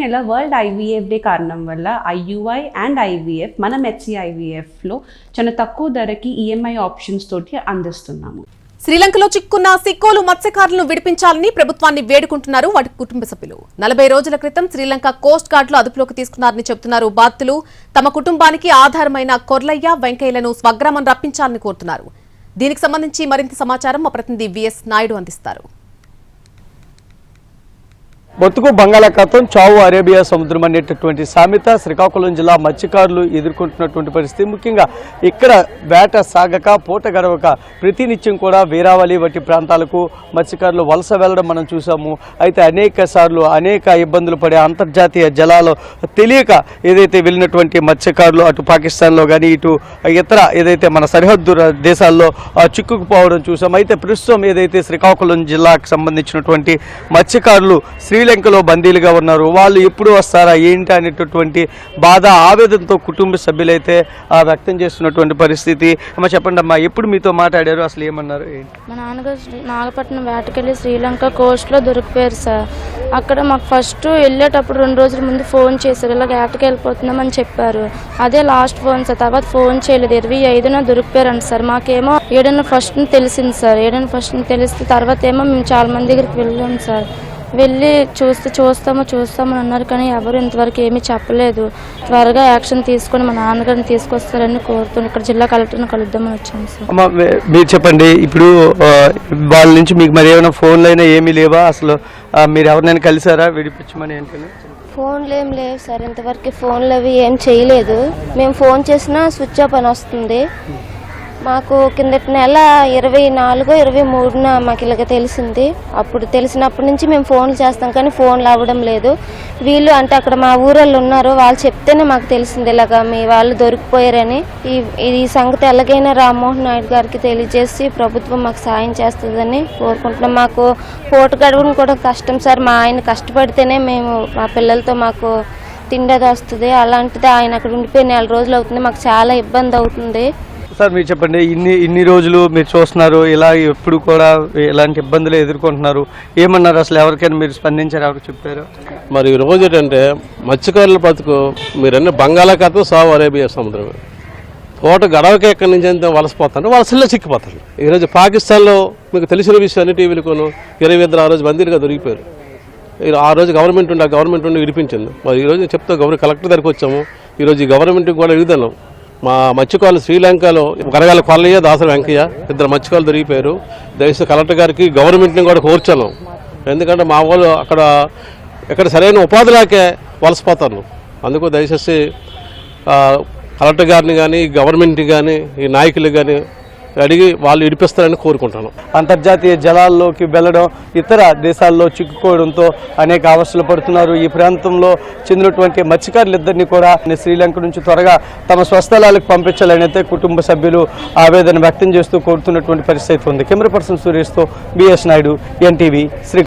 నెల world IVF day కారణం వల్ల ఐయుఐ అండ్ ఐవీఎఫ్ మన మెచ్సి ఐవీఎఫ్లో చాలా తక్కువ ధరకి ఈఎంఐ ఆప్షన్స్ తోటి అందిస్తున్నాము. శ్రీలంకలో చిక్కున్న సిక్కోలు మత్స్యకారులను విడిపించాలని ప్రభుత్వాన్ని వేడుకుంటున్నారు వాటి కుటుంబ సభ్యులు. నలభై రోజుల క్రితం శ్రీలంక కోస్ట్ గార్డులు అదుపులోకి తీసుకున్నారని చెబుతున్నారు బాధితులు. తమ కుటుంబానికి ఆధారమైన కొర్లయ్య వెంకయ్యలను స్వగ్రామం రప్పించాలని కోరుతున్నారు. దీనికి సంబంధించి మరింత సమాచారం మా ప్రతినిధి విఎస్ నాయుడు అందిస్తారు. బతుకు బంగాళాఖాతం చావు అరేబియా సముద్రం అనేటటువంటి సామెత శ్రీకాకుళం జిల్లా మత్స్యకారులు ఎదుర్కొంటున్నటువంటి పరిస్థితి ముఖ్యంగా ఇక్కడ వేట సాగక పూట గడవక ప్రతినిత్యం కూడా వీరావళి వంటి ప్రాంతాలకు మత్స్యకారులు వలస వెళ్ళడం మనం చూసాము అయితే అనేక సార్లు అనేక ఇబ్బందులు పడే అంతర్జాతీయ జలాలు తెలియక ఏదైతే వెళ్ళినటువంటి మత్స్యకారులు అటు పాకిస్తాన్లో కానీ ఇటు ఇతర ఏదైతే మన సరిహద్దు దేశాల్లో చిక్కుకుపోవడం చూసాం అయితే ప్రస్తుతం ఏదైతే శ్రీకాకుళం జిల్లాకు సంబంధించినటువంటి మత్స్యకారులు శ్రీలంకలో బందీలుగా ఉన్నారు. వాళ్ళు ఎప్పుడు వస్తారా? ఏంటి అనేటటువంటి బాధ ఆవేదనతో కుటుంబ సభ్యులైతే ఆ, వ్యక్తం చేస్తున్నటువంటి పరిస్థితి. అమ్మ చెప్పండి అమ్మా ఎప్పుడు మీతో మాట్లాడారు? అసలు ఏమన్నారు? మా నాన్నగారు నాగపట్నం వేటకెళ్ళి శ్రీలంక కోస్ట్లో దొరికిపోయారు సార్. అక్కడ మాకు ఫస్ట్ వెళ్ళేటప్పుడు రెండు రోజుల ముందు ఫోన్ చేశారు. ఇలా వేటకి వెళ్ళిపోతున్నామని చెప్పారు. అదే లాస్ట్ ఫోన్ సార్. తర్వాత ఫోన్ చేయలేదు. ఇరవై ఐదున దొరికిపోయారంట సార్. మాకేమో ఏడైనా ఫస్ట్ తెలిసింది సార్. ఏడైనా ఫస్ట్ తెలిస్తే తర్వాత ఏమో మేము చాలా మంది దగ్గరికి వెళ్ళాం సార్. వెళ్ళి చూస్తే చూస్తాము చూస్తామని అన్నారు కానీ ఎవరు ఇంతవరకు ఏమీ చెప్పలేదు. త్వరగా యాక్షన్ తీసుకొని మా నాన్నగారిని తీసుకొస్తారని కోరుతున్నాను ఇక్కడ జిల్లా కలెక్టర్ని కలుద్దామని వచ్చాము సార్. మీరు చెప్పండి. ఇప్పుడు వాళ్ళ నుంచి మీకు మరి ఏమైనా ఫోన్లు అయినా ఏమీ లేవా? అసలు మీరు ఎవరినైనా కలిసారా? విడిపించమని ఏంటని ఫోన్లు ఏం లేవు సార్. ఇంతవరకు ఫోన్లు అవి ఏం చేయలేదు. మేము ఫోన్ చేసినా స్విచ్ ఆఫ్ అని వస్తుంది. మాకు కిందటి నెల ఇరవై నాలుగో ఇరవై మూడున మాకు ఇలాగ తెలిసింది. అప్పుడు తెలిసినప్పటి నుంచి మేము ఫోన్లు చేస్తాం కానీ ఫోన్లు అవ్వడం లేదు. వీళ్ళు అంటే అక్కడ మా ఊరోళ్ళు ఉన్నారు వాళ్ళు చెప్తేనే మాకు తెలిసింది ఇలాగ మీ వాళ్ళు దొరికిపోయారని. ఈ ఈ సంగతి ఎలాగైనా రామ్మోహన్ నాయుడు గారికి తెలియజేసి ప్రభుత్వం మాకు సాయం చేస్తుందని కోరుకుంటున్నాం. మాకు పూట గడవడం కూడా కష్టం సార్. మా ఆయన కష్టపడితేనే మేము మా పిల్లలతో మాకు తిండది వస్తుంది. అలాంటిది ఆయన అక్కడ ఉండిపోయి నెల రోజులు అవుతుంది. మాకు చాలా ఇబ్బంది అవుతుంది. సార్ మీరు చెప్పండి ఇన్ని ఇన్ని రోజులు మీరు చూస్తున్నారు ఇలా ఎప్పుడు కూడా ఇలాంటి ఇబ్బందులు ఎదుర్కొంటున్నారు? ఏమన్నారు అసలు ఎవరికైనా మీరు స్పందించారు ఎవరికి చెప్పారు? మరి ఈ రోజు ఏంటంటే మత్స్యకారుల బతుకు మీరన్నీ బంగాళాఖాతం సాగు అరేబియా సముద్రం. తోట గడవకి ఎక్కడి నుంచి అంతా వలసపోతారు వలసల్లో చిక్కిపోతాడు ఈరోజు పాకిస్తాన్లో మీకు తెలిసిన విషయాన్ని టీవీలు కొను ఇరవై ఇద్దరు ఆ రోజు బందీలుగా దొరికిపోయారు. ఈ ఆ రోజు గవర్నమెంట్ ఉండి ఆ గవర్నమెంట్ ఉండి విడిపించింది. మరి ఈ రోజు చెప్తా గవర్నమెంట్ కలెక్టర్ దగ్గరికి వచ్చాము. ఈరోజు ఈ గవర్నమెంట్కి కూడా విడుదలం. మా మత్స్యకారులు శ్రీలంకలో కరగాల కొల్లయ్య దాసరి వెంకయ్య ఇద్దరు మత్స్యకారులు దొరికిపోయారు. దయచేసి కలెక్టర్ గారికి గవర్నమెంట్ని కూడా కోర్చాను ఎందుకంటే మా వాళ్ళు అక్కడ ఇక్కడ సరైన ఉపాధి లేకే వలసపోతారు. అందుకు దయచేసి కలెక్టర్ గారిని కానీ గవర్నమెంట్ని కానీ ఈ నాయకులు కానీ అడిగి వాళ్ళు ఇడిపిస్తారని కోరుకుంటాను. అంతర్జాతీయ జలాల్లోకి వెళ్ళడం ఇతర దేశాల్లో చిక్కుకోవడంతో అనేక అవస్థలు పడుతున్నారు. ఈ ప్రాంతంలో చెందినటువంటి మత్స్యకారులిద్దరిని కూడా శ్రీలంక నుంచి త్వరగా తమ స్వస్థలాలకు పంపించాలని అయితే కుటుంబ సభ్యులు ఆవేదన వ్యక్తం చేస్తూ కోరుతున్నటువంటి పరిస్థితి ఉంది. కెమెరా పర్సన్ సురేష్తో బిఎస్ నాయుడు ఎన్టీవీ శ్రీ